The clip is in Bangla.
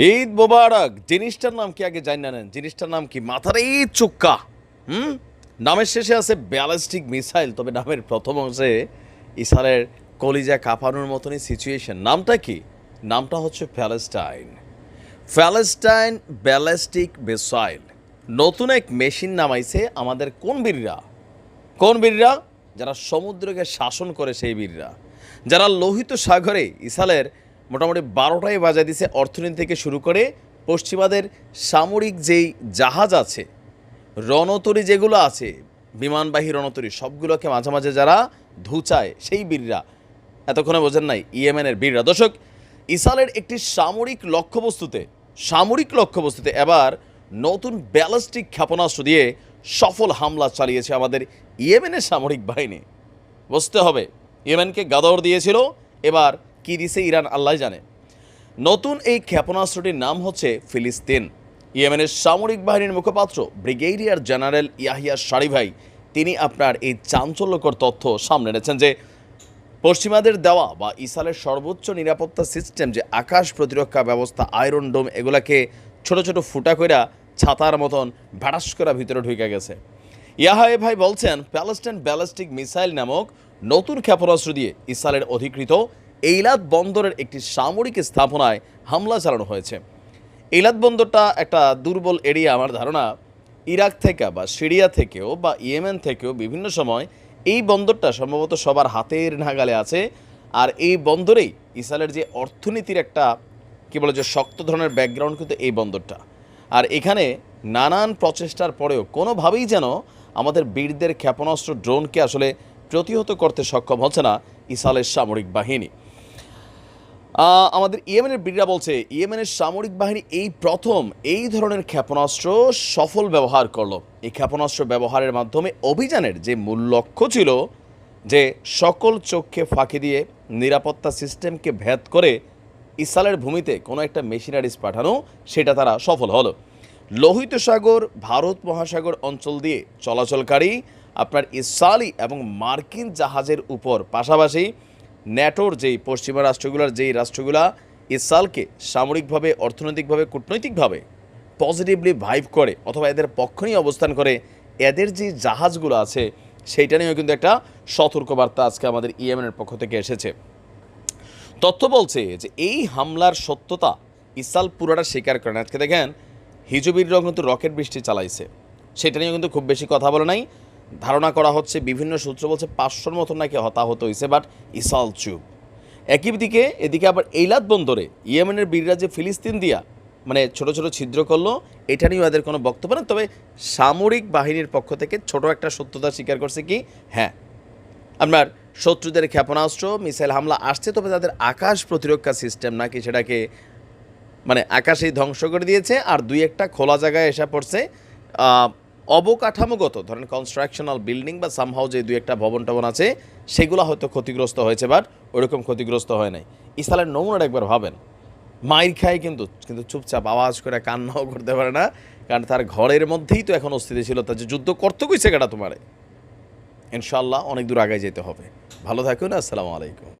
ঈদ মোবারক। জিনিসটার নাম কি আগে জানি নেন? জিনিসটার নাম কি? মাথার এই চুক্কা। হুম? নামের শেষে আছে ব্যালিস্টিক মিসাইল, তবে নামের প্রথম অংশে ইসরায়েলের কলিজা কাঁপানোর মতনই সিচুয়েশন নামটা কি? নামটা হচ্ছে প্যালেস্টাইন। Palestine ballistic missile. নতুন এক মেশিন নামাইছে আমাদের কোন বীররা? কোন বীররা? যারা সমুদ্রকে শাসন করে সেই বীররা। যারা লোহিত সাগরে ইসালের মোটামুটি বারোটাই বাজায় দিছে অর্থনীতি থেকে শুরু করে পশ্চিমাদের সামরিক যেই জাহাজ আছে, রণতরী যেগুলো আছে, বিমানবাহী রণতরী, সবগুলোকে মাঝে মাঝে যারা ধুচায়, সেই বীররা, এতক্ষণে বোঝেন নাই, ইয়েমেনের বীররা। দর্শক ইসালের একটি সামরিক লক্ষ্যবস্তুতে সামরিক লক্ষ্যবস্তুতে এবার নতুন ব্যালিস্টিক ক্ষেপণাস্ত্র দিয়ে সফল হামলা চালিয়েছে আমাদের ইয়েমেনের সামরিক বাহিনী। বুঝতে হবে, ইয়েমেনকে গাদর দিয়েছিল, এবার কি দিছে ইরান আল্লাহ জানে। নতুন এই ক্ষেপণাস্ত্রটির নাম হচ্ছে ফিলিস্তিন। ইয়েমেনের সামরিক বাহিনীর মুখপাত্র ব্রিগেডিয়ার জেনারেল ইয়াহিয়া সারিভাই, তিনি আপনার এই চাঞ্চল্যকর তথ্য সামনে এনেছেন যে, পশ্চিমাদের দেওয়া বা ইসালের সর্বোচ্চ নিরাপত্তা সিস্টেম যে আকাশ প্রতিরক্ষা ব্যবস্থা, আয়রন ডোম, এগুলাকে ছোট ছোট ফুটা কইরা ছাতার মতন ভ্যাটাস করা ভিতরে ঢুকে গেছে। ইয়াহায়ে ভাই বলছেন, প্যালেস্টাইন ব্যালিস্টিক মিসাইল নামক নতুন ক্ষেপণাস্ত্র দিয়ে ইসরায়েলের অধিকৃত এইলাদ বন্দরের একটি সামরিক স্থাপনায় হামলা চালানো হয়েছে। এইলাদ বন্দরটা একটা দুর্বল এরিয়া, আমার ধারণা। ইরাক থেকে বা সিরিয়া থেকেও বা ইয়েমেন থেকেও বিভিন্ন সময় এই বন্দরটা সম্ভবত সবার হাতের নাগালে আছে। আর এই বন্দরেই ইসরায়েলের যে অর্থনীতির একটা, কি বলে যে শক্ত ধরনের ব্যাকগ্রাউন্ড কিন্তু এই বন্দরটা। আর এখানে নানান প্রচেষ্টার পরেও কোনোভাবেই যেন আমাদের বীরদের ক্ষেপণাস্ত্র ড্রোনকে আসলে প্রতিহত করতে সক্ষম হচ্ছে না ইসরায়েলের সামরিক বাহিনী। আমাদের ইয়েমেনের বীররা বলছে, ইয়েমেনের সামরিক বাহিনী এই প্রথম এই ধরনের ক্ষেপণাস্ত্র সফল ব্যবহার করল। এই ক্ষেপণাস্ত্র ব্যবহারের মাধ্যমে অভিযানের যে মূল লক্ষ্য ছিল যে সকল চোখকে ফাঁকি দিয়ে নিরাপত্তা সিস্টেমকে ভেদ করে ইসরায়েলের ভূমিতে কোনো একটা মেশিনারিজ পাঠানো, সেটা তারা সফল হলো। লোহিত সাগর, ভারত মহাসাগর অঞ্চল দিয়ে চলাচলকারী, আপনার ইসরায়েলি এবং মার্কিন জাহাজের উপর পাশাপাশি ন্যাটোর যেই পশ্চিমা রাষ্ট্রগুলোর যেই রাষ্ট্রগুলা ইসরায়েলকে সামরিকভাবে, অর্থনৈতিকভাবে, কূটনৈতিকভাবে পজিটিভলি ভাইভ করে অথবা এদের পক্ষ নিয়ে অবস্থান করে, এদের যে জাহাজগুলো আছে, সেইটা নিয়েও কিন্তু একটা সতর্কবার্তা আজকে আমাদের ইয়েমেনের পক্ষ থেকে এসেছে। তথ্য বলছে যে এই হামলার সত্যতা ইসাল পুরোটা স্বীকার করেন। আজকে দেখেন হিজুবিররাও কিন্তু রকেট বৃষ্টি চালাইছে। সেটা নিয়েও কিন্তু খুব বেশি কথা বলে নাই। ধারণা করা হচ্ছে বিভিন্ন সূত্র বলছে পাঁচশোর মতো নাকি হতাহত হয়েছে বাট ইসাল চুপ। একই দিকে, এদিকে আবার এইলাদ বন্দরে ইয়েমেনের বীররা যে ফিলিস্তিন দিয়া মানে ছোট ছোট ছিদ্র করল, এটা নিয়েও এদের কোনো বক্তব্য না তবে সামরিক বাহিনীর পক্ষ থেকে ছোট একটা সত্যতা স্বীকার করছে কি? হ্যাঁ। আপনার শত্রুদের ক্ষেপণাস্ত্র, মিসাইল হামলা আসছে, তবে তাদের আকাশ প্রতিরক্ষা সিস্টেম নাকি সেটাকে মানে আকাশেই ধ্বংস করে দিয়েছে, আর দুই একটা খোলা জায়গায় এসে পড়ছে অবকাঠামোগত, ধরেন কনস্ট্রাকশনাল বিল্ডিং বা সামহাও যে দুই একটা ভবন টবন আছে, সেগুলো হয়তো ক্ষতিগ্রস্ত হয়েছে বাট ওইরকম ক্ষতিগ্রস্ত হয় নাই। ইসরায়েলের নমুনাটা একবার ভাবেন। মাইর খায় কিন্তু কিন্তু চুপচাপ আওয়াজ করে কান্নাও করতে পারে না, কারণ তার ঘরের মধ্যেই তো এখন অস্থিতিশীলতা যে যুদ্ধ করতে কইছে কেটা তোমারে। ইনশাল্লাহ অনেক দূর আগে যেতে হবে। ভালো থাকুন, আসসালামু আলাইকুম।